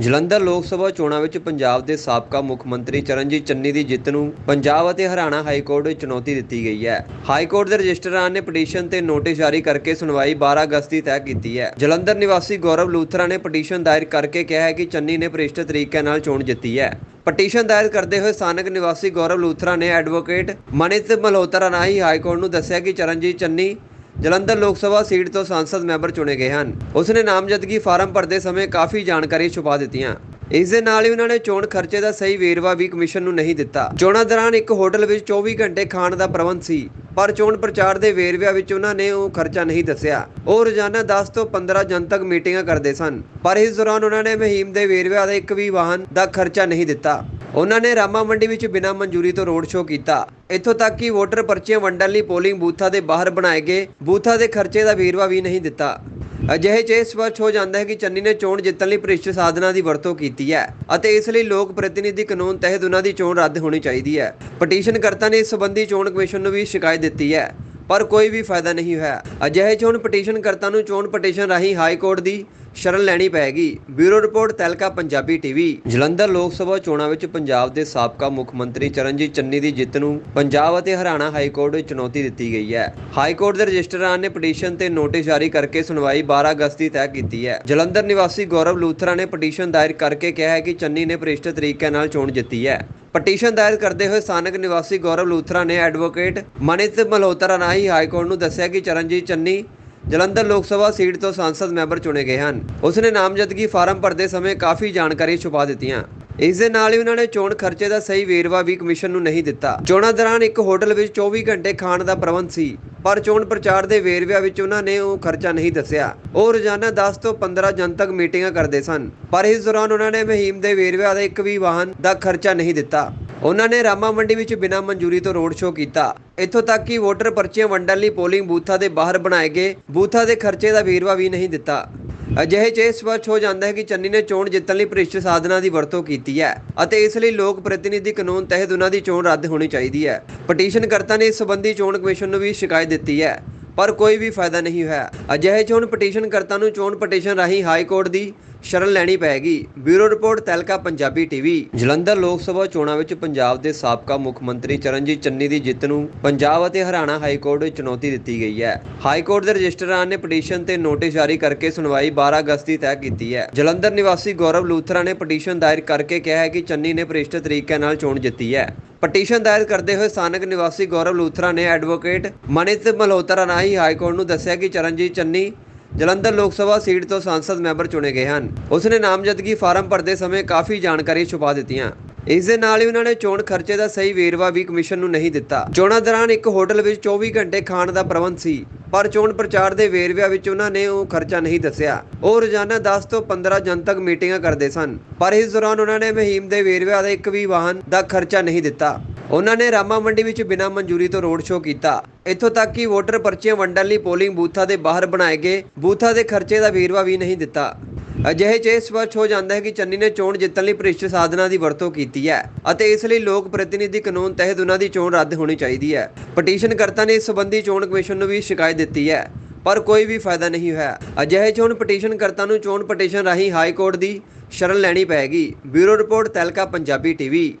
ਜਲੰਧਰ ਲੋਕ ਸਭਾ ਚੋਣਾਂ ਵਿੱਚ ਪੰਜਾਬ ਦੇ ਸਾਬਕਾ ਮੁੱਖ ਮੰਤਰੀ ਚਰਨਜੀਤ ਚੰਨੀ ਦੀ ਜਿੱਤ ਨੂੰ ਪੰਜਾਬ ਅਤੇ ਹਰਿਆਣਾ ਹਾਈ ਕੋਰਟ ਵਿੱਚ ਚੁਣੌਤੀ ਦਿੱਤੀ ਗਈ ਹੈ। ਹਾਈ ਕੋਰਟ ਦੇ ਰਜਿਸਟਰਾਂ ਨੇ ਪਟੀਸ਼ਨ ਤੇ ਨੋਟਿਸ ਜਾਰੀ ਕਰਕੇ ਸੁਣਵਾਈ 12 ਅਗਸਤ ਦੀ ਤੈਅ ਕੀਤੀ ਹੈ। ਜਲੰਧਰ ਨਿਵਾਸੀ ਗੌਰਵ ਲੂਥਰਾ ਨੇ ਪਟੀਸ਼ਨ ਦਾਇਰ ਕਰਕੇ ਕਿਹਾ ਹੈ ਕਿ ਚੰਨੀ ਨੇ ਭ੍ਰਿਸ਼ਟ ਤਰੀਕੇ ਨਾਲ ਚੋਣ ਜਿੱਤੀ ਹੈ। ਪਟੀਸ਼ਨ ਦਾਇਰ ਕਰਦੇ ਹੋਏ ਸਥਾਨਕ ਨਿਵਾਸੀ ਗੌਰਵ ਲੂਥਰਾ ਨੇ ਐਡਵੋਕੇਟ ਮਨਿਤ ਮਲਹੋਤਰਾ ਰਾਹੀਂ ਹਾਈ ਕੋਰਟ ਨੂੰ ਦੱਸਿਆ ਕਿ ਚਰਨਜੀਤ ਚੰਨੀ ਜਲੰਧਰ ਲੋਕ ਸਭਾ ਸੀਟ ਤੋਂ ਸੰਸਦ ਮੈਂਬਰ ਚੁਣੇ ਗਏ ਹਨ। ਉਸਨੇ ਨਾਮਜ਼ਦਗੀ ਫਾਰਮ ਭਰਦੇ ਸਮੇਂ ਕਾਫੀ ਜਾਣਕਾਰੀ ਛੁਪਾ ਦਿੱਤੀਆਂ। ਇਸ ਦੇ ਨਾਲ ਹੀ ਉਹਨਾਂ ਨੇ ਚੋਣ ਖਰਚੇ ਦਾ ਸਹੀ ਵੇਰਵਾ ਵੀ ਕਮਿਸ਼ਨ ਨੂੰ ਨਹੀਂ ਦਿੱਤਾ। ਚੋਣਾਂ ਦੌਰਾਨ ਇੱਕ ਹੋਟਲ ਵਿੱਚ 24 ਘੰਟੇ ਖਾਣ ਦਾ ਪ੍ਰਬੰਧ ਸੀ, ਪਰ ਚੋਣ ਪ੍ਰਚਾਰ ਦੇ ਵੇਰਵਿਆਂ ਵਿੱਚ ਉਹਨਾਂ ਨੇ ਉਹ ਖਰਚਾ ਨਹੀਂ ਦੱਸਿਆ। ਉਹ ਰੋਜ਼ਾਨਾ 10 ਤੋਂ 15 ਜਨਤਕ ਮੀਟਿੰਗਾਂ ਕਰਦੇ ਸਨ, ਪਰ ਇਸ ਦੌਰਾਨ ਉਹਨਾਂ ਨੇ ਮੁਹਿੰਮ ਦੇ ਵੇਰਵਿਆਂ ਦਾ ਇੱਕ ਵੀ ਵਾਹਨ ਦਾ ਖਰਚਾ ਨਹੀਂ ਦਿੱਤਾ। ਉਹਨਾਂ ਨੇ ਰਾਮਾ ਮੰਡੀ ਵਿੱਚ ਬਿਨਾਂ ਮਨਜ਼ੂਰੀ ਤੋਂ ਰੋਡ ਸ਼ੋਅ ਕੀਤਾ। ਇੱਥੋਂ ਤੱਕ ਕਿ ਵੋਟਰ ਪਰਚੀਆਂ ਵੰਡਣ ਲਈ ਪੋਲਿੰਗ ਬੂਥਾਂ ਦੇ ਬਾਹਰ ਬਣਾਏ ਗਏ ਬੂਥਾਂ ਦੇ ਖਰਚੇ ਦਾ ਵੇਰਵਾ ਵੀ ਨਹੀਂ ਦਿੱਤਾ। ਅਜਿਹੇ 'ਚ ਇਹ ਸਪਸ਼ਟ ਹੋ ਜਾਂਦਾ ਹੈ ਕਿ ਚੰਨੀ ਨੇ ਚੋਣ ਜਿੱਤਣ ਲਈ ਭ੍ਰਿਸ਼ਟ ਸਾਧਨਾਂ ਦੀ ਵਰਤੋਂ ਕੀਤੀ ਹੈ ਅਤੇ ਇਸ ਲਈ ਲੋਕ ਪ੍ਰਤੀਨਿਧੀ ਕਾਨੂੰਨ ਤਹਿਤ ਉਹਨਾਂ ਦੀ ਚੋਣ ਰੱਦ ਹੋਣੀ ਚਾਹੀਦੀ ਹੈ। ਪਟੀਸ਼ਨਕਰਤਾ ਨੇ ਇਸ ਸੰਬੰਧੀ ਚੋਣ ਕਮਿਸ਼ਨ ਨੂੰ ਵੀ ਸ਼ਿਕਾਇਤ ਦਿੱਤੀ ਹੈ। ਪਰ ਕੋਈ ਵੀ ਫਾਇਦਾ ਨਹੀਂ ਹੋਇਆ। ਅਜਿਹੇ ਚੋਣ ਪਟੀਸ਼ਨ ਪਟੀਸ਼ਨਕਰਤਾ ਨੂੰ ਚੋਣ ਪਟੀਸ਼ਨ ਰਾਹੀਂ ਹਾਈ ਕੋਰਟ ਦੀ ਸ਼ਰਨ ਲੈਣੀ ਪਏਗੀ। Bureau report Tehelka Punjabi TV. Jalandhar Lok Sabha ਚੋਣਾਂ ਵਿੱਚ ਪੰਜਾਬ ਦੇ ਸਾਬਕਾ ਮੁੱਖ ਮੰਤਰੀ ਚਰਨਜੀਤ ਚੰਨੀ ਦੀ ਜਿੱਤ ਨੂੰ ਪੰਜਾਬ ਅਤੇ ਹਰਿਆਣਾ ਹਾਈ ਕੋਰਟ ਵਿੱਚ ਚੁਣੌਤੀ ਦਿੱਤੀ ਗਈ ਹੈ। ਹਾਈ ਕੋਰਟ ਦੇ ਰਜਿਸਟਰਾਰ ਨੇ ਪਟੀਸ਼ਨ ਤੇ ਨੋਟਿਸ ਜਾਰੀ ਕਰਕੇ ਸੁਣਵਾਈ 12 ਅਗਸਤ ਦੀ ਤੈਅ ਕੀਤੀ ਹੈ। ਜਲੰਧਰ ਨਿਵਾਸੀ ਗੌਰਵ ਲੂਥਰਾ ਨੇ ਪਟੀਸ਼ਨ ਦਾਇਰ ਕਰਕੇ ਕਿਹਾ ਹੈ ਕਿ ਚੰਨੀ ਨੇ ਭ੍ਰਿਸ਼ਟ ਤਰੀਕੇ ਨਾਲ ਚੋਣ ਜਿੱਤੀ ਹੈ। ਪਟੀਸ਼ਨ ਦਾਇਰ ਕਰਦੇ ਹੋਏ ਸਥਾਨਕ ਨਿਵਾਸੀ ਗੌਰਵ ਲੂਥਰਾ ਨੇ ਐਡਵੋਕੇਟ ਮਨਿਤ ਮਲਹੋਤਰਾ ਰਾਹੀਂ ਹਾਈ ਕੋਰਟ ਨੂੰ ਦੱਸਿਆ ਕਿ ਚਰਨਜੀਤ ਚੰਨੀ ਜਲੰਧਰ ਲੋਕ ਸਭਾ ਸੀਟ ਤੋਂ ਸੰਸਦ ਮੈਂਬਰ ਚੁਣੇ ਗਏ ਹਨ। ਉਸਨੇ ਨਾਮਜ਼ਦਗੀ ਫਾਰਮ ਭਰਦੇ ਸਮੇਂ ਕਾਫੀ ਜਾਣਕਾਰੀ ਛੁਪਾ ਦਿੱਤੀਆਂ। ਇਸ ਦੇ ਨਾਲ ਹੀ ਉਹਨਾਂ ਨੇ ਚੋਣ ਖਰਚੇ ਦਾ ਸਹੀ ਵੇਰਵਾ ਵੀ ਕਮਿਸ਼ਨ ਨੂੰ ਨਹੀਂ ਦਿੱਤਾ। ਚੋਣਾਂ ਦੌਰਾਨ ਇੱਕ ਹੋਟਲ ਵਿੱਚ 24 ਘੰਟੇ ਖਾਣ ਦਾ ਪ੍ਰਬੰਧ ਸੀ, ਪਰ ਚੋਣ ਪ੍ਰਚਾਰ ਦੇ ਵੇਰਵਿਆਂ ਵਿੱਚ ਉਹਨਾਂ ਨੇ ਉਹ ਖਰਚਾ ਨਹੀਂ ਦੱਸਿਆ। ਉਹ ਰੋਜ਼ਾਨਾ 10 ਤੋਂ 15 ਜਨਤਕ ਮੀਟਿੰਗਾਂ ਕਰਦੇ ਸਨ, ਪਰ ਇਸ ਦੌਰਾਨ ਉਹਨਾਂ ਨੇ ਮੁਹਿੰਮ ਦੇ ਵੇਰਵਿਆਂ ਦਾ ਇੱਕ ਵੀ ਵਾਹਨ ਦਾ ਖਰਚਾ ਨਹੀਂ ਦਿੱਤਾ। ਉਹਨਾਂ ਨੇ ਰਾਮਾ ਮੰਡੀ ਵਿੱਚ ਬਿਨਾਂ ਮਨਜ਼ੂਰੀ ਤੋਂ ਰੋਡ ਸ਼ੋਅ ਕੀਤਾ। ਇੱਥੋਂ ਤੱਕ ਕਿ ਵੋਟਰ ਪਰਚੀਆਂ ਵੰਡਣ ਲਈ ਪੋਲਿੰਗ ਬੂਥਾਂ ਦੇ ਬਾਹਰ ਬਣਾਏ ਗਏ ਬੂਥਾਂ ਦੇ ਖਰਚੇ ਦਾ ਵੇਰਵਾ ਵੀ ਨਹੀਂ ਦਿੱਤਾ। ਅਜਿਹੇ 'ਚ ਇਹ ਸਪਸ਼ਟ ਹੋ ਜਾਂਦਾ ਹੈ ਕਿ ਚੰਨੀ ਨੇ ਚੋਣ ਜਿੱਤਣ ਲਈ ਭ੍ਰਿਸ਼ਟ ਸਾਧਨਾਂ ਦੀ ਵਰਤੋਂ ਕੀਤੀ ਹੈ ਅਤੇ ਇਸ ਲਈ ਲੋਕ ਪ੍ਰਤੀਨਿਧੀ ਕਾਨੂੰਨ ਤਹਿਤ ਉਹਨਾਂ ਦੀ ਚੋਣ ਰੱਦ ਹੋਣੀ ਚਾਹੀਦੀ ਹੈ। ਪਟੀਸ਼ਨ ਕਰਤਾ ਨੇ ਇਸ ਸੰਬੰਧੀ ਚੋਣ ਕਮਿਸ਼ਨ ਨੂੰ ਵੀ ਸ਼ਿਕਾਇਤ ਦਿੱਤੀ ਹੈ, ਪਰ ਕੋਈ ਵੀ ਫਾਇਦਾ ਨਹੀਂ ਹੋਇਆ। ਅਜਿਹੇ 'ਚ ਹੁਣ ਪਟੀਸ਼ਨਕਰਤਾ ਨੂੰ ਚੋਣ ਪਟੀਸ਼ਨ ਰਾਹੀਂ ਹਾਈ ਕੋਰਟ ਦੀ ਸ਼ਰਨ ਲੈਣੀ ਪਏਗੀ। Bureau report, Tehelka, Punjabi TV Jalandhar Lok Sabha ਚੋਣਾਂ ਵਿੱਚ ਪੰਜਾਬ ਦੇ ਸਾਬਕਾ ਮੁੱਖ ਮੰਤਰੀ ਚਰਨਜੀਤ ਚੰਨੀ ਦੀ ਜਿੱਤ ਨੂੰ ਪੰਜਾਬ ਅਤੇ ਹਰਿਆਣਾ ਹਾਈ ਕੋਰਟ ਵਿੱਚ ਚੁਣੌਤੀ ਦਿੱਤੀ ਗਈ ਹੈ। ਹਾਈ ਕੋਰਟ ਦੇ ਰਜਿਸਟਰਾਰ ਨੇ ਪਟੀਸ਼ਨ ਤੇ ਨੋਟਿਸ ਜਾਰੀ ਕਰਕੇ ਸੁਣਵਾਈ 12 ਅਗਸਤ ਦੀ ਤੈਅ ਕੀਤੀ ਹੈ। ਜਲੰਧਰ ਨਿਵਾਸੀ ਗੌਰਵ ਲੂਥਰਾ ਨੇ ਪਟੀਸ਼ਨ ਦਾਇਰ ਕਰਕੇ ਕਿਹਾ ਹੈ ਕਿ ਚੰਨੀ ਨੇ ਭ੍ਰਿਸ਼ਟ ਤਰੀਕੇ ਨਾਲ ਚੋਣ ਜਿੱਤੀ ਹੈ। ਪਟੀਸ਼ਨ ਦਾਇਰ ਕਰਦੇ ਹੋਏ ਸਥਾਨਕ ਨਿਵਾਸੀ ਗੌਰਵ ਲੂਥਰਾ ਨੇ ਐਡਵੋਕੇਟ ਮਨਿਤ ਮਲਹੋਤਰਾ ਰਾਹੀਂ ਹਾਈ ਕੋਰਟ ਨੂੰ ਦੱਸਿਆ ਕਿ ਚਰਨਜੀਤ ਚੰਨੀ ਜਲੰਧਰ ਲੋਕ ਸਭਾ ਸੀਟ ਤੋਂ ਸੰਸਦ ਮੈਂਬਰ ਚੁਣੇ ਗਏ ਹਨ। ਉਸਨੇ ਨਾਮਜ਼ਦਗੀ ਫਾਰਮ ਭਰਦੇ ਸਮੇਂ ਕਾਫੀ ਜਾਣਕਾਰੀ ਛੁਪਾ ਦਿੱਤੀਆਂ। ਇਸ ਦੇ ਨਾਲ ਹੀ ਉਹਨਾਂ ਨੇ ਚੋਣ ਖਰਚੇ ਦਾ ਸਹੀ ਵੇਰਵਾ ਵੀ ਕਮਿਸ਼ਨ ਨੂੰ ਨਹੀਂ ਦਿੱਤਾ। ਚੋਣਾਂ ਦੌਰਾਨ ਇੱਕ ਹੋਟਲ ਵਿੱਚ 24 ਘੰਟੇ ਖਾਣ ਦਾ ਪ੍ਰਬੰਧ ਸੀ, ਪਰ ਚੋਣ ਪ੍ਰਚਾਰ ਦੇ ਵੇਰਵਿਆਂ ਵਿੱਚ ਉਹਨਾਂ ਨੇ ਉਹ ਖਰਚਾ ਨਹੀਂ ਦੱਸਿਆ। ਉਹ ਰੋਜ਼ਾਨਾ 10 ਤੋਂ 15 ਜਨਤਕ ਮੀਟਿੰਗਾਂ ਕਰਦੇ ਸਨ, ਪਰ ਇਸ ਦੌਰਾਨ ਉਹਨਾਂ ਨੇ ਮੁਹਿੰਮ ਦੇ ਵੇਰਵਿਆਂ ਦਾ ਇੱਕ ਵੀ ਵਾਹਨ ਦਾ ਖਰਚਾ ਨਹੀਂ ਦਿੱਤਾ। ਉਹਨਾਂ ਨੇ ਰਾਮਾ ਮੰਡੀ ਵਿੱਚ ਬਿਨਾਂ ਮਨਜ਼ੂਰੀ ਤੋਂ ਰੋਡ ਸ਼ੋਅ ਕੀਤਾ। ਇੱਥੋਂ ਤੱਕ ਕਿ ਵੋਟਰ ਪਰਚੀਆਂ ਵੰਡਣ ਲਈ ਪੋਲਿੰਗ ਬੂਥਾਂ ਦੇ ਬਾਹਰ ਬਣਾਏ ਗਏ ਬੂਥਾਂ ਦੇ ਖਰਚੇ ਦਾ ਵੇਰਵਾ ਵੀ ਨਹੀਂ ਦਿੱਤਾ। ਅਜਿਹੇ 'ਚ ਇਹ ਸਪਸ਼ਟ ਹੋ ਜਾਂਦਾ ਹੈ ਕਿ ਚੰਨੀ ਨੇ ਚੋਣ ਜਿੱਤਣ ਲਈ ਭ੍ਰਿਸ਼ਟ ਸਾਧਨਾਂ ਦੀ ਵਰਤੋਂ ਕੀਤੀ ਹੈ ਅਤੇ ਇਸ ਲਈ ਲੋਕ ਪ੍ਰਤੀਨਿਧੀ ਕਾਨੂੰਨ ਤਹਿਤ ਉਹਨਾਂ ਦੀ ਚੋਣ ਰੱਦ ਹੋਣੀ ਚਾਹੀਦੀ ਹੈ। ਪਟੀਸ਼ਨ ਕਰਤਾ ਨੇ ਇਸ ਸੰਬੰਧੀ ਚੋਣ ਕਮਿਸ਼ਨ ਨੂੰ ਵੀ ਸ਼ਿਕਾਇਤ ਦਿੱਤੀ ਹੈ, ਪਰ ਕੋਈ ਵੀ ਫਾਇਦਾ ਨਹੀਂ ਹੋਇਆ। ਅਜਿਹੇ 'ਚ ਹੁਣ ਪਟੀਸ਼ਨਕਰਤਾ ਨੂੰ ਚੋਣ ਪਟੀਸ਼ਨ ਰਾਹੀਂ ਹਾਈ ਕੋਰਟ ਦੀ ਸ਼ਰਨ ਲੈਣੀ ਪਏਗੀ। Bureau report Tehelka Punjabi TV.